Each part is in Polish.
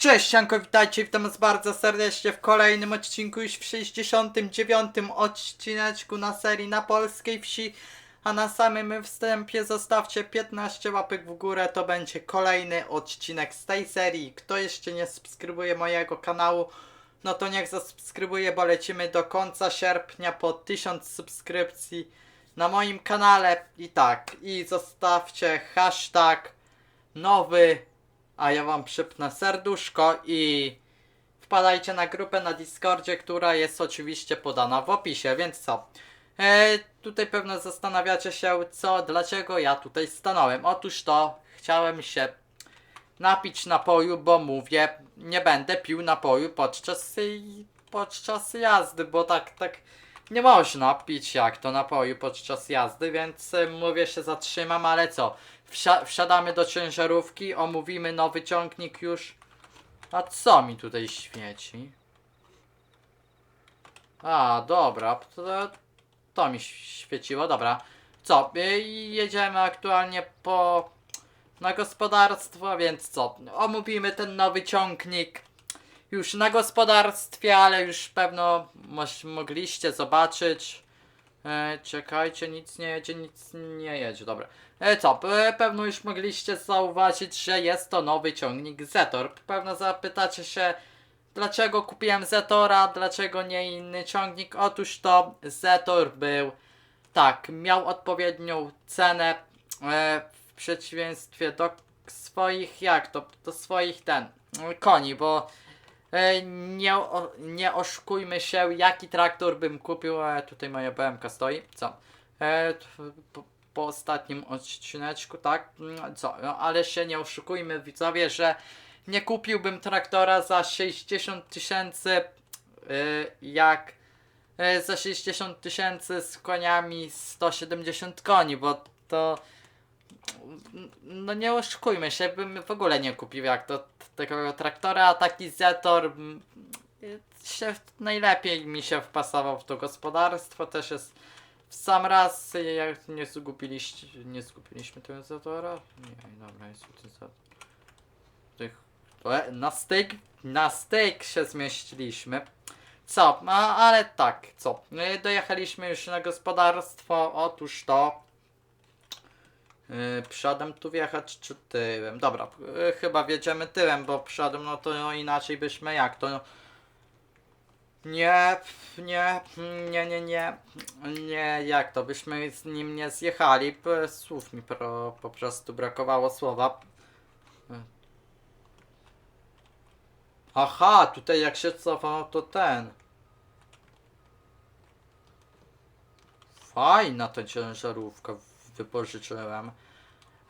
Cześć, Sianko, witajcie, witam was bardzo serdecznie w kolejnym odcinku, już w 69. odcineczku na serii na polskiej wsi. A na samym wstępie zostawcie 15 łapek w górę, to będzie kolejny odcinek z tej serii. Kto jeszcze nie subskrybuje mojego kanału, no to niech zasubskrybuje, bo lecimy do końca sierpnia po 1000 subskrypcji na moim kanale. I tak, i zostawcie hashtag nowy a ja wam przypnę serduszko i wpadajcie na grupę na Discordzie, która jest oczywiście podana w opisie, więc co? E, tutaj pewno zastanawiacie się, co, dlaczego ja tutaj stanąłem. Otóż to chciałem się napić napoju, bo mówię, nie będę pił napoju podczas, podczas jazdy, bo tak, tak nie można pić jak to napoju podczas jazdy, więc e, mówię się zatrzymam, ale co? Wsia wsiadamy do ciężarówki, omówimy nowy ciągnik już. A co mi tutaj świeci? A, dobra, to, to mi świeciło, dobra. Co, y, jedziemy aktualnie po na gospodarstwo, więc co? Omówimy ten nowy ciągnik już na gospodarstwie, ale już pewno mogliście zobaczyć. E, czekajcie, nic nie jedzie, nic nie jedzie, dobra. E, co, e, pewno już mogliście zauważyć, że jest to nowy ciągnik Zetor. Pewno zapytacie się, dlaczego kupiłem Zetora, dlaczego nie inny ciągnik. Otóż to Zetor był, tak, miał odpowiednią cenę e, w przeciwieństwie do swoich, jak to, do swoich ten, koni, bo E, nie, o, nie oszukujmy się, jaki traktor bym kupił. E, tutaj moja BMK stoi. Co? E, po, po ostatnim odcineczku, tak? Mm, Co? No, ale się nie oszukujmy, widzowie, że nie kupiłbym traktora za 60 tysięcy, e, jak e, za 60 tysięcy z koniami 170 koni, bo to no nie oszukujmy się, bym w ogóle nie kupił jak to tego traktora, a taki Zetor się najlepiej mi się wpasował w to gospodarstwo, też jest w sam raz, jak nie zgupiliście, nie zgupiliśmy tego Zetora? Nie, dobra, jest ten Zetor. Tych, e, na styk, na styk się zmieściliśmy. Co, a, ale tak, co, e, dojechaliśmy już na gospodarstwo, otóż to przodem tu wjechać czy tyłem? Dobra, yy, chyba wjedziemy tyłem, bo przodem no to inaczej byśmy jak to... Nie, nie, nie, nie, nie, nie, jak to byśmy z nim nie zjechali? Słów mi pro, po prostu brakowało słowa. Aha, tutaj jak się cofa, no to ten. Fajna ta ciężarówka wypożyczyłem.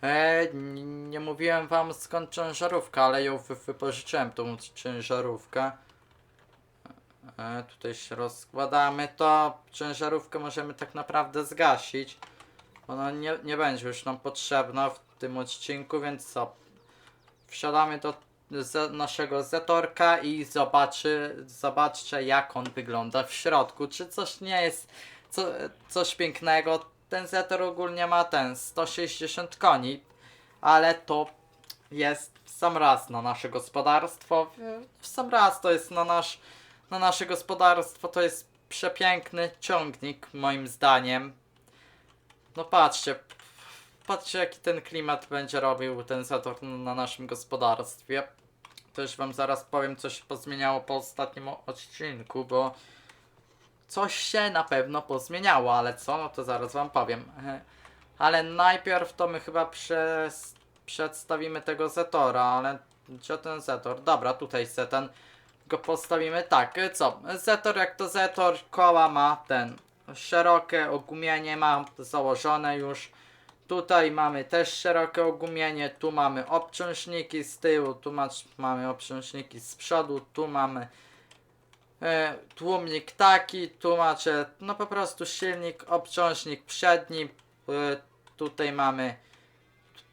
E, nie mówiłem wam skąd ciężarówka, ale ją wy wypożyczyłem tą ciężarówkę. E, tutaj się rozkładamy, to ciężarówkę możemy tak naprawdę zgasić. Ona nie, nie będzie już nam potrzebna w tym odcinku, więc co? Wsiadamy do ze, naszego Zetorka i zobaczy, zobaczcie jak on wygląda w środku. Czy coś nie jest co, coś pięknego? Ten Zetor ogólnie ma ten 160 koni, ale to jest w sam raz na nasze gospodarstwo. W sam raz to jest na, nasz, na nasze gospodarstwo. To jest przepiękny ciągnik, moim zdaniem. No patrzcie, patrzcie jaki ten klimat będzie robił ten Zetor na naszym gospodarstwie. Też wam zaraz powiem, co się pozmieniało po ostatnim odcinku, bo coś się na pewno pozmieniało, ale co, no to zaraz wam powiem. Ale najpierw to my chyba przez, przedstawimy tego Zetora, ale gdzie ten Zetor? Dobra, tutaj se ten go postawimy. Tak, e, co? Zetor jak to Zetor, koła ma ten szerokie ogumienie, ma założone już. Tutaj mamy też szerokie ogumienie, tu mamy obciążniki z tyłu, tu masz, mamy obciążniki z przodu, tu mamy tłumnik taki, tu macie no po prostu silnik, obciążnik przedni, e, tutaj mamy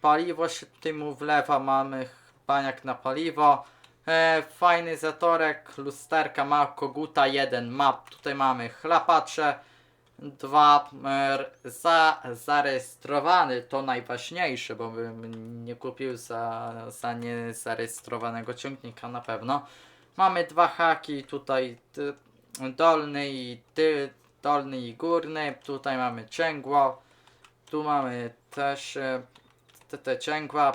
paliwo się tutaj mu wlewa, mamy baniak na paliwo, e, fajny zatorek, lusterka ma koguta jeden ma, tutaj mamy chlapacze, Dwa, za, zarejestrowany to najważniejsze, bo bym nie kupił za, za niezarejestrowanego ciągnika na pewno. Mamy dwa haki, tutaj dolny i dolny i górny. Tutaj mamy cięgło. Tu mamy też e, te, te cięgła.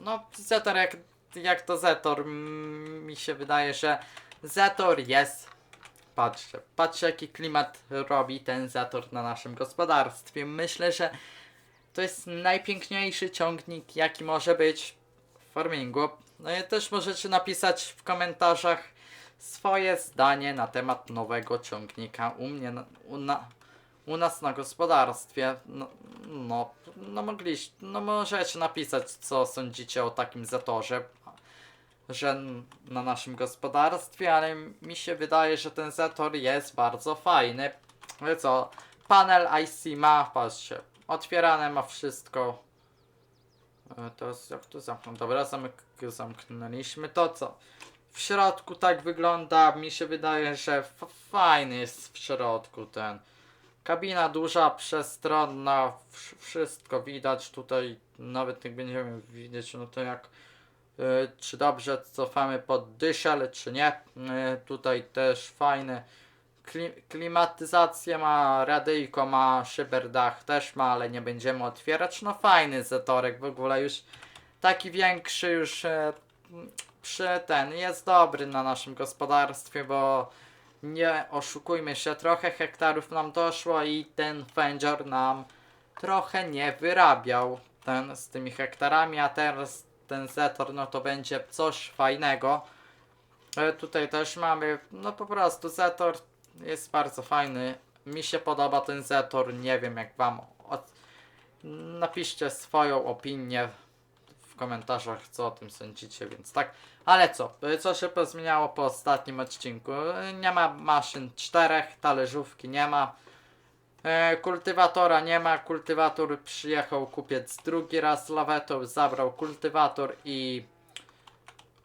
No, Zetor jak, jak to Zetor, mi się wydaje, że Zetor jest. Patrzcie, patrzcie jaki klimat robi ten Zetor na naszym gospodarstwie. Myślę, że to jest najpiękniejszy ciągnik, jaki może być w farmingu. No i też możecie napisać w komentarzach swoje zdanie na temat nowego ciągnika u mnie, u, na, u nas na gospodarstwie. No, no, no mogliście, no możecie napisać co sądzicie o takim zatorze, że na naszym gospodarstwie, ale mi się wydaje, że ten zator jest bardzo fajny. Ale co, panel IC ma, patrzcie, otwierane ma wszystko. E, jest, jak to zamknąć? Dobra, zamyk zamknęliśmy. To co? W środku tak wygląda, mi się wydaje, że fajny jest w środku ten. Kabina duża, przestronna, wsz- wszystko widać tutaj, nawet jak będziemy widzieć, no to jak y, czy dobrze cofamy pod dyszel, czy nie. Y, tutaj też fajne Kli klimatyzację ma, radyjko ma, szyberdach też ma, ale nie będziemy otwierać. No fajny zatorek, w ogóle już taki większy już e, przy ten jest dobry na naszym gospodarstwie, bo nie oszukujmy się, trochę hektarów nam doszło i ten fędzior nam trochę nie wyrabiał ten z tymi hektarami, a teraz ten zetor no to będzie coś fajnego. E, Tutaj też mamy, no po prostu Zetor jest bardzo fajny. Mi się podoba ten Zetor, nie wiem jak wam. Od... Napiszcie swoją opinię w komentarzach, co o tym sądzicie, więc tak. Ale co, co się pozmieniało po ostatnim odcinku? Nie ma maszyn czterech, talerzówki nie ma. E, kultywatora nie ma, kultywator przyjechał kupiec drugi raz lawetą, zabrał kultywator i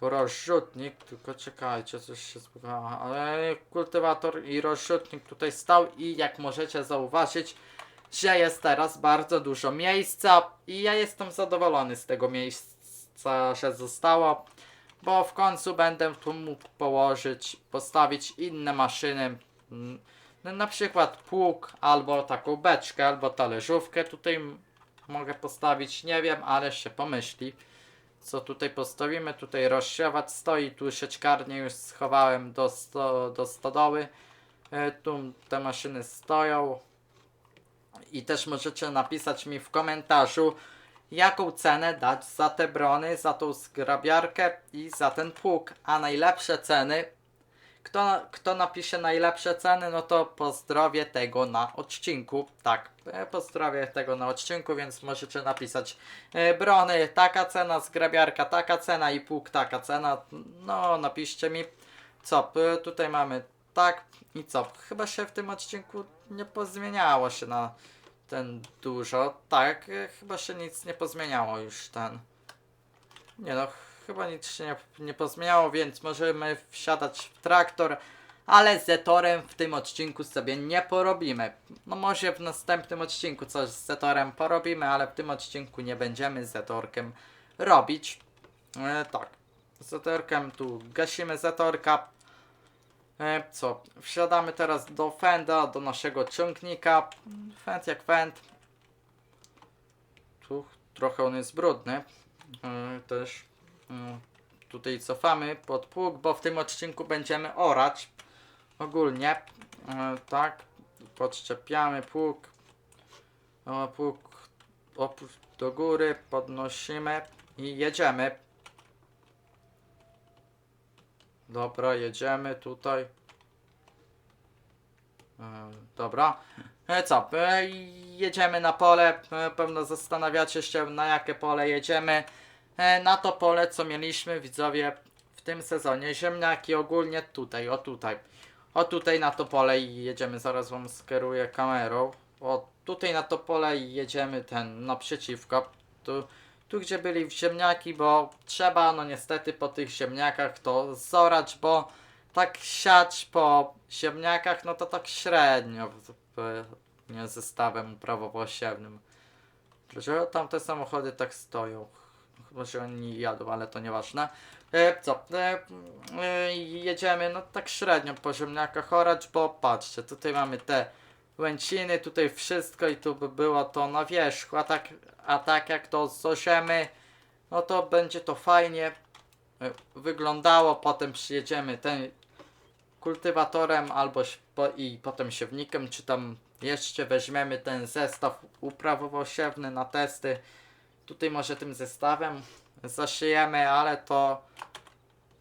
rozrzutnik, tylko czekajcie, coś się zbudowało, ale kultywator i rozrzutnik tutaj stał i jak możecie zauważyć, że jest teraz bardzo dużo miejsca i ja jestem zadowolony z tego miejsca, że zostało, bo w końcu będę tu mógł położyć, postawić inne maszyny, no, na przykład pług, albo taką beczkę, albo talerzówkę tutaj mogę postawić, nie wiem, ale się pomyśli co tutaj postawimy. Tutaj rozsiewacz stoi, tu sieczkarnię już schowałem do, sto, do stodoły. E, Tu te maszyny stoją. I też możecie napisać mi w komentarzu, jaką cenę dać za te brony, za tą zgrabiarkę i za ten pług. A najlepsze ceny, kto, kto napisze najlepsze ceny, no to pozdrowię tego na odcinku. Tak, e, pozdrowię tego na odcinku, więc możecie napisać e, brony, taka cena, zgrabiarka, taka cena i pług, taka cena. No, napiszcie mi, co, tutaj mamy tak i co. Chyba się w tym odcinku nie pozmieniało się na ten dużo. Tak, e, chyba się nic nie pozmieniało już ten. Nie no, chyba nic się nie, nie pozmieniało, więc możemy wsiadać w traktor, ale z Zetorem w tym odcinku sobie nie porobimy. No może w następnym odcinku coś z Zetorem porobimy, ale w tym odcinku nie będziemy z Zetorkiem robić. E, tak, z Zetorkiem tu gasimy Zetorka. E, co, wsiadamy teraz do Fenda, do naszego ciągnika. Fend jak Fend. Tu trochę on jest brudny. E, też tutaj cofamy pod pług, bo w tym odcinku będziemy orać ogólnie. E, tak, podczepiamy pług. Pług do góry, podnosimy i jedziemy. Dobra, jedziemy tutaj. E, Dobra. E, Co? Jedziemy na pole. Pewno zastanawiacie się, na jakie pole jedziemy. E, Na to pole, co mieliśmy, widzowie, w tym sezonie. Ziemniaki ogólnie tutaj, o tutaj. O tutaj na to pole i jedziemy. Zaraz wam skieruję kamerą. O tutaj na to pole i jedziemy ten naprzeciwko. Tu, tu gdzie byli ziemniaki, bo trzeba, no niestety po tych ziemniakach to zorać, bo tak siać po ziemniakach, no to tak średnio w- nie zestawem uprawowosiewnym. Dlaczego tamte samochody tak stoją? Chyba, że oni jadą, ale to nieważne. E, co? E, e, jedziemy, no tak średnio po ziemniakach orać, bo patrzcie, tutaj mamy te łęciny, tutaj wszystko i tu by było to na wierzchu, a tak, a tak jak to zosiemy, no to będzie to fajnie e, wyglądało, potem przyjedziemy ten kultywatorem albo i potem siewnikiem, czy tam jeszcze weźmiemy ten zestaw uprawowosiewny na testy. Tutaj może tym zestawem zaszyjemy, ale to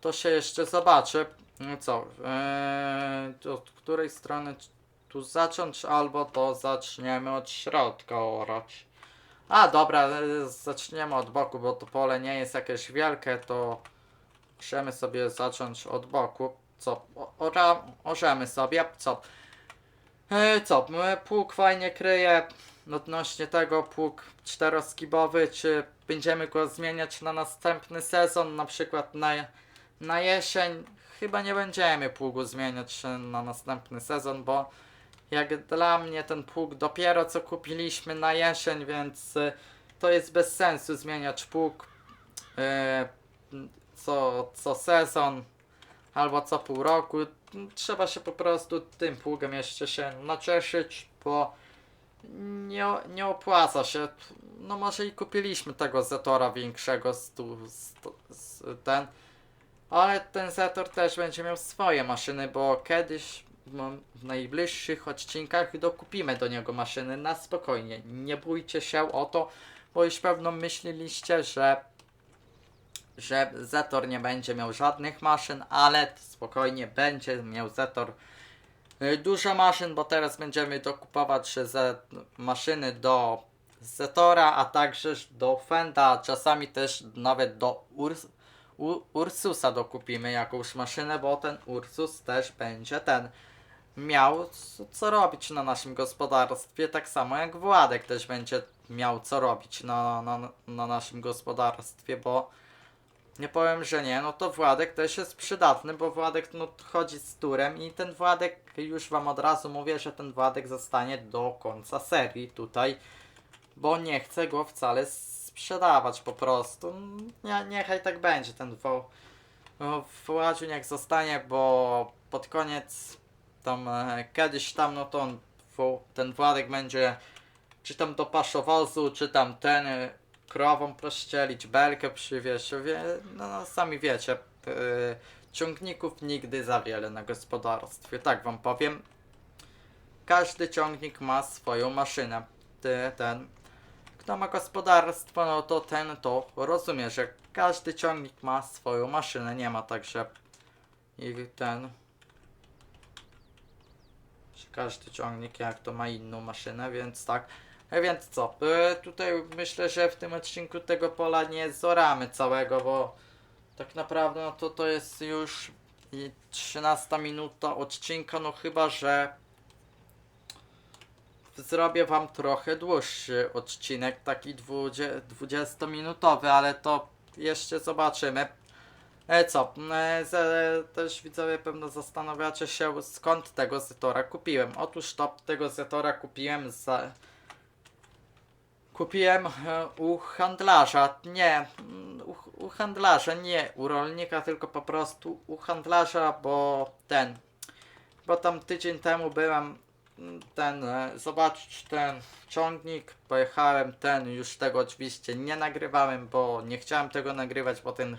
to się jeszcze zobaczy. No co, to od której strony tu zacząć, albo to zaczniemy od środka orać. A dobra, e, zaczniemy od boku, bo to pole nie jest jakieś wielkie, to możemy sobie zacząć od boku. Co, ora, orzemy sobie, co? E, co, e, pług fajnie kryje, odnośnie tego pług czteroskibowy, czy będziemy go zmieniać na następny sezon, na przykład na, na jesień? Chyba nie będziemy pługu zmieniać na następny sezon, bo jak dla mnie ten pług dopiero co kupiliśmy na jesień, więc e, to jest bez sensu zmieniać pług co, co sezon albo co pół roku. Trzeba się po prostu tym pługiem jeszcze się nacieszyć, bo nie, nie opłaca się. No może i kupiliśmy tego Zetora większego z, z, z ten, ale ten Zetor też będzie miał swoje maszyny, bo kiedyś w najbliższych odcinkach dokupimy do niego maszyny na spokojnie. Nie bójcie się o to, bo już pewno myśleliście, że że Zetor nie będzie miał żadnych maszyn, ale spokojnie będzie miał Zetor y, dużo maszyn, bo teraz będziemy dokupować maszyny do Zetora, a także do Fenda, czasami też nawet do Urs U Ursusa dokupimy jakąś maszynę, bo ten Ursus też będzie ten miał co robić na naszym gospodarstwie, tak samo jak Władek też będzie miał co robić na, na, na naszym gospodarstwie, bo nie powiem, że nie, no to Władek też jest przydatny, bo Władek no, chodzi z turem i ten Władek, już wam od razu mówię, że ten Władek zostanie do końca serii tutaj, bo nie chcę go wcale sprzedawać po prostu. Nie, niechaj tak będzie, ten Wo- no, Władziu niech zostanie, bo pod koniec tam e, kiedyś tam, no to on, Wo- ten Władek będzie czy tam do paszowozu, czy tam ten y, krową prościelić, belkę przywieźć, wie, no, no sami wiecie, y, ciągników nigdy za wiele na gospodarstwie, tak wam powiem. Każdy ciągnik ma swoją maszynę. Ty, ten, kto ma gospodarstwo, no to ten to rozumie, że każdy ciągnik ma swoją maszynę, nie ma tak, że i ten każdy ciągnik jak to ma inną maszynę, więc tak. E, Więc co, e, tutaj myślę, że w tym odcinku tego pola nie zoramy całego, bo tak naprawdę no to to jest już i 13 minuta odcinka, no chyba, że zrobię wam trochę dłuższy odcinek, taki 20 minutowy, ale to jeszcze zobaczymy. E, co, też widzowie pewno zastanawiacie się skąd tego Zetora kupiłem. Otóż to tego Zetora kupiłem za... Kupiłem e, u handlarza, nie, mm, u, u handlarza, nie u rolnika, tylko po prostu u handlarza, bo ten, bo tam tydzień temu byłem mm, ten, e, zobaczyć ten ciągnik, pojechałem ten, już tego oczywiście nie nagrywałem, bo nie chciałem tego nagrywać, bo ten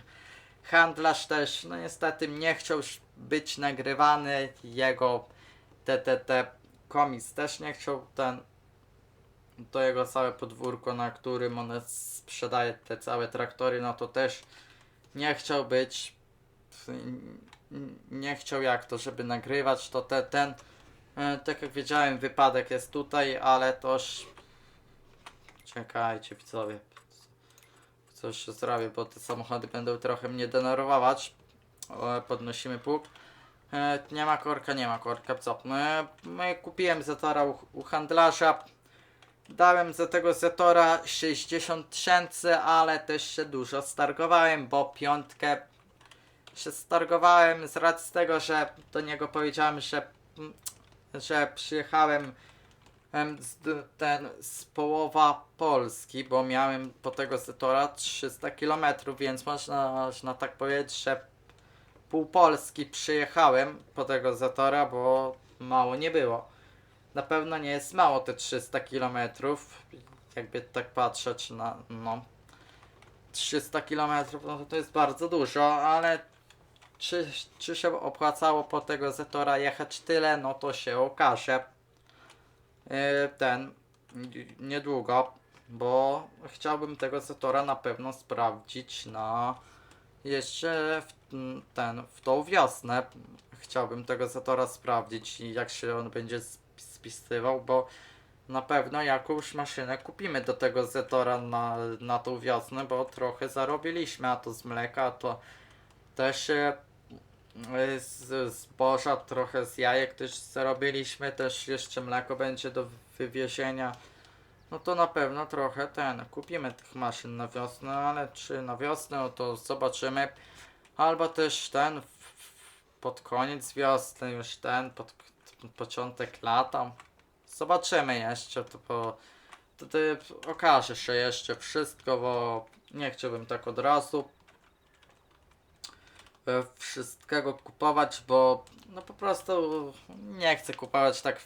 handlarz też, no niestety nie chciał być nagrywany, jego te, te, te komis też nie chciał ten, to jego całe podwórko, na którym on sprzedaje te całe traktory, no to też nie chciał być, nie chciał jak to, żeby nagrywać, to te, ten, e, tak jak wiedziałem, wypadek jest tutaj, ale toż, czekajcie widzowie, coś zrobię, bo te samochody będą trochę mnie denerwować. Podnosimy pług. E, nie ma korka, nie ma korka, co? E, my kupiłem Zetora u, u handlarza. Dałem za tego Zetora 60 tysięcy, ale też się dużo stargowałem, bo piątkę się stargowałem z racji tego, że do niego powiedziałem, że, że przyjechałem em, z, ten z połowa Polski, bo miałem po tego Zetora 300 km, więc można, można tak powiedzieć, że pół Polski przyjechałem po tego Zetora, bo mało nie było. Na pewno nie jest mało te 300 km, jakby tak patrzeć na, no, 300 km, no to, to jest bardzo dużo, ale czy, czy się opłacało po tego Zetora jechać tyle, no to się okaże. Yy, ten niedługo, bo chciałbym tego Zetora na pewno sprawdzić na jeszcze w, ten w tą wiosnę. Chciałbym tego Zetora sprawdzić i jak się on będzie spisywał, bo na pewno jakąś maszynę kupimy do tego Zetora na, na tą wiosnę, bo trochę zarobiliśmy, a to z mleka, a to też e, e, z zboża, trochę z jajek też zarobiliśmy, też jeszcze mleko będzie do wywiezienia. No to na pewno trochę ten, kupimy tych maszyn na wiosnę, ale czy na wiosnę, no to zobaczymy. Albo też ten, pod koniec wiosny, już ten, pod początek lata. Zobaczymy jeszcze, to po, wtedy okaże się jeszcze wszystko, bo nie chciałbym tak od razu e, wszystkiego kupować, bo no po prostu nie chcę kupować tak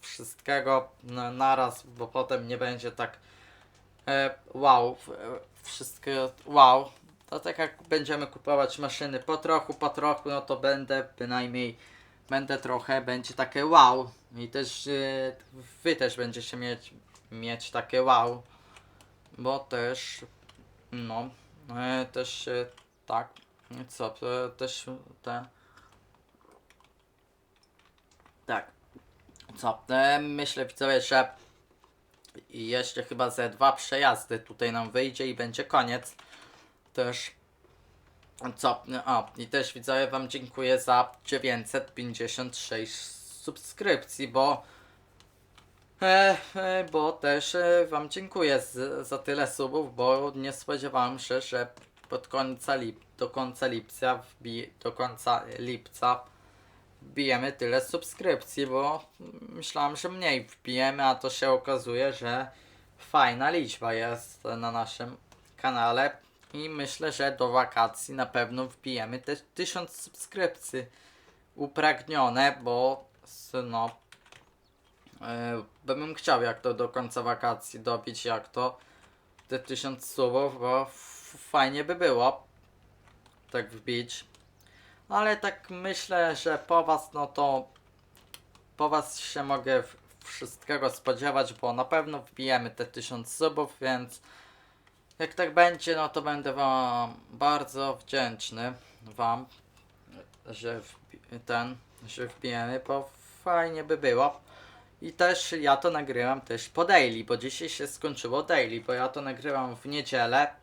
wszystkiego na- naraz, bo potem nie będzie tak e, wow, w- e, wszystkiego wow. To tak jak będziemy kupować maszyny po trochu, po trochu, no to będę bynajmniej będę trochę, będzie takie wow. I też e, wy też będziecie mieć, mieć takie wow. Bo też, no, e, też e, tak, co, e, też te, tak, co, myślę widzowie, że jeszcze chyba ze dwa przejazdy tutaj nam wyjdzie i będzie koniec. Też co? O, i też widzowie wam dziękuję za 956 subskrypcji, bo e, e, bo też e, wam dziękuję z, za tyle subów, bo nie spodziewałem się, że pod końca lip, do końca lipca wbi, do końca lipca wbijemy tyle subskrypcji, bo myślałem, że mniej wbijemy, a to się okazuje, że fajna liczba jest na naszym kanale i myślę, że do wakacji na pewno wbijemy te 1000 subskrypcji upragnione, bo no e, bym chciał jak to do końca wakacji dobić, jak to te 1000 subów, bo fajnie by było tak wbić. Ale tak myślę, że po was, no to po was się mogę wszystkiego spodziewać, bo na pewno wbijemy te 1000 subów, więc jak tak będzie, no to będę wam bardzo wdzięczny wam, że ten, że wbijemy, bo fajnie by było. I też ja to nagrywam też po daily, bo dzisiaj się skończyło daily, bo ja to nagrywam w niedzielę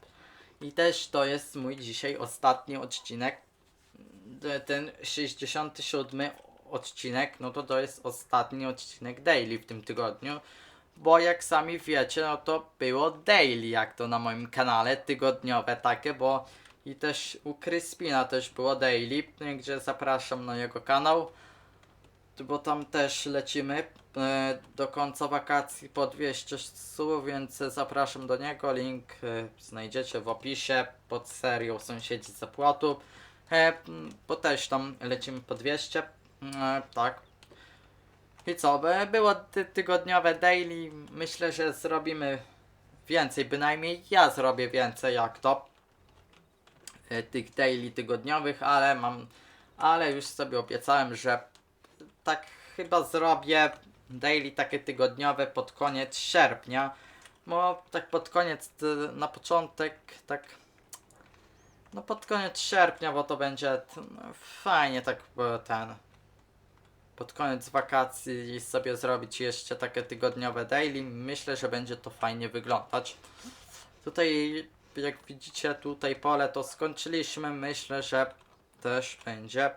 i też to jest mój dzisiaj ostatni odcinek ten 67 odcinek, no to to jest ostatni odcinek daily w tym tygodniu. Bo jak sami wiecie, no to było daily, jak to na moim kanale, tygodniowe takie, bo i też u Crispina też było daily, gdzie zapraszam na jego kanał, bo tam też lecimy e, do końca wakacji po 200 słów, więc zapraszam do niego, link e, znajdziecie w opisie pod serią Sąsiedzi Zapłatu. E, m, bo też tam lecimy po 200. E, tak. I co? by- Było ty tygodniowe daily. Myślę, że zrobimy więcej. Bynajmniej ja zrobię więcej jak to. E, tych daily tygodniowych, ale mam. Ale już sobie obiecałem, że tak chyba zrobię daily takie tygodniowe pod koniec sierpnia. Bo tak pod koniec, y, na początek, tak no pod koniec sierpnia, bo to będzie no, fajnie tak e, ten pod koniec wakacji sobie zrobić jeszcze takie tygodniowe daily. Myślę, że będzie to fajnie wyglądać. Tutaj jak widzicie tutaj pole to skończyliśmy. Myślę, że też będzie.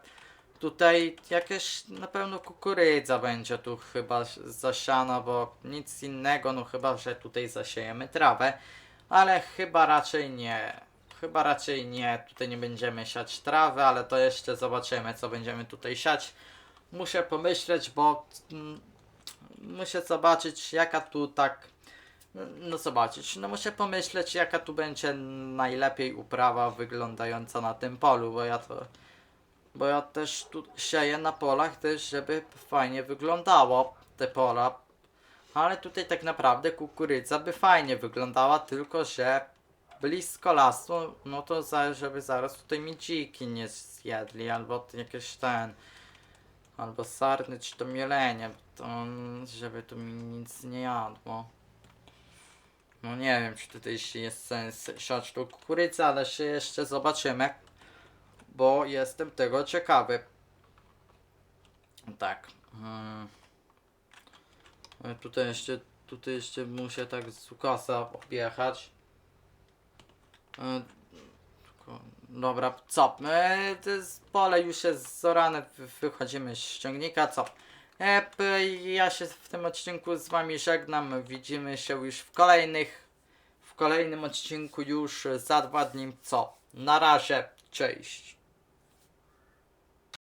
Tutaj jakieś na pewno kukurydza będzie tu chyba zasiana, bo nic innego, no chyba, że tutaj zasiejemy trawę, ale chyba raczej nie. Chyba raczej nie, tutaj nie będziemy siać trawy, ale to jeszcze zobaczymy, co będziemy tutaj siać. Muszę pomyśleć, bo mm, muszę zobaczyć jaka tu tak no, zobaczyć, no muszę pomyśleć jaka tu będzie najlepiej uprawa wyglądająca na tym polu, bo ja to bo ja też tu sieję na polach też, żeby fajnie wyglądało te pola. Ale tutaj tak naprawdę kukurydza by fajnie wyglądała, tylko że blisko lasu, no to za, żeby zaraz tutaj mi dziki nie zjedli, albo jakieś ten, albo sarny, czy to mielenie, to żeby tu mi nic nie jadło. No nie wiem, czy tutaj jest sens siać tą kukurydzę, ale się jeszcze zobaczymy, bo jestem tego ciekawy. Tak. Mm. E, Tutaj jeszcze, tutaj jeszcze muszę tak z ukasa objechać. E, Dobra, co? E, to jest pole już jest zorane, wy- wychodzimy z ściągnika, co? E, ja się w tym odcinku z wami żegnam, widzimy się już w kolejnych, w kolejnym odcinku już za dwa dni, co? Na razie, cześć.